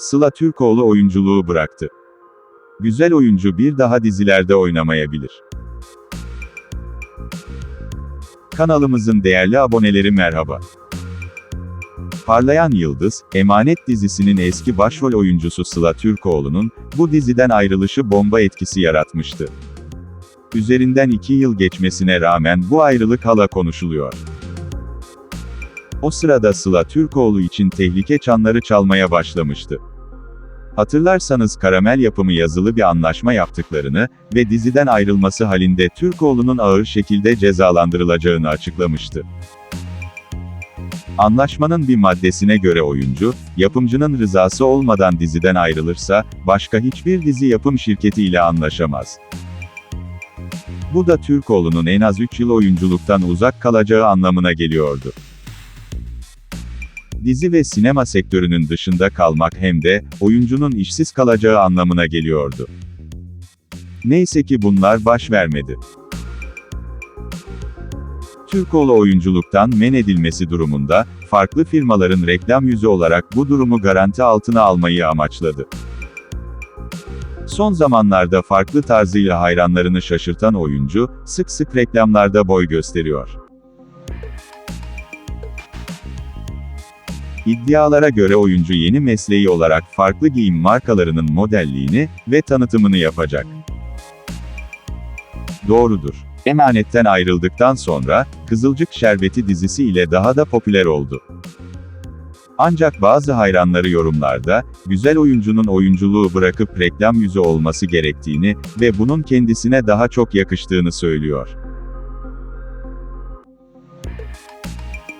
Sıla Türkoğlu oyunculuğu bıraktı. Güzel oyuncu bir daha dizilerde oynamayabilir. Kanalımızın değerli aboneleri merhaba. Parlayan Yıldız, Emanet dizisinin eski başrol oyuncusu Sıla Türkoğlu'nun, bu diziden ayrılışı bomba etkisi yaratmıştı. Üzerinden iki yıl geçmesine rağmen bu ayrılık hala konuşuluyor. O sırada Sıla Türkoğlu için tehlike çanları çalmaya başlamıştı. Hatırlarsanız Karamel yapımı yazılı bir anlaşma yaptıklarını ve diziden ayrılması halinde Türkoğlu'nun ağır şekilde cezalandırılacağını açıklamıştı. Anlaşmanın bir maddesine göre oyuncu, yapımcının rızası olmadan diziden ayrılırsa, başka hiçbir dizi yapım şirketi ile anlaşamaz. Bu da Türkoğlu'nun en az 3 yıl oyunculuktan uzak kalacağı anlamına geliyordu. Dizi ve sinema sektörünün dışında kalmak hem de, oyuncunun işsiz kalacağı anlamına geliyordu. Neyse ki bunlar baş vermedi. Türkoğlu oyunculuktan men edilmesi durumunda, farklı firmaların reklam yüzü olarak bu durumu garanti altına almayı amaçladı. Son zamanlarda farklı tarzıyla hayranlarını şaşırtan oyuncu, sık sık reklamlarda boy gösteriyor. İddialara göre oyuncu yeni mesleği olarak farklı giyim markalarının modelliğini ve tanıtımını yapacak. Doğrudur. Emanetten ayrıldıktan sonra, Kızılcık Şerbeti dizisi ile daha da popüler oldu. Ancak bazı hayranları yorumlarda, güzel oyuncunun oyunculuğu bırakıp reklam yüzü olması gerektiğini ve bunun kendisine daha çok yakıştığını söylüyor.